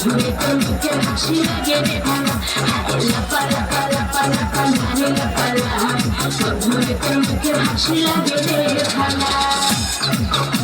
ঝুড়ে তো নিচে হাসি লাগে রে ভালা লাপা লাপা লাপা লাপা নারে লাপা লাহা ঝুড়ে তো নিচে হাসি লাগে রে ভালা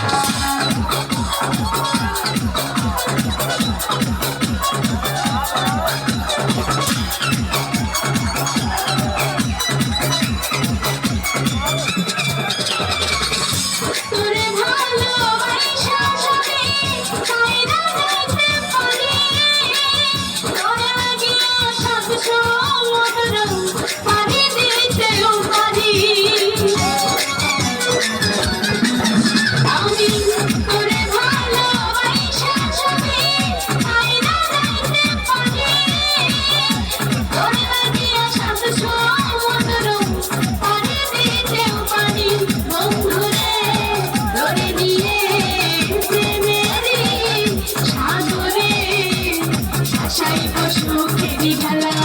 তাই প্রশ্ন খেলি খেলা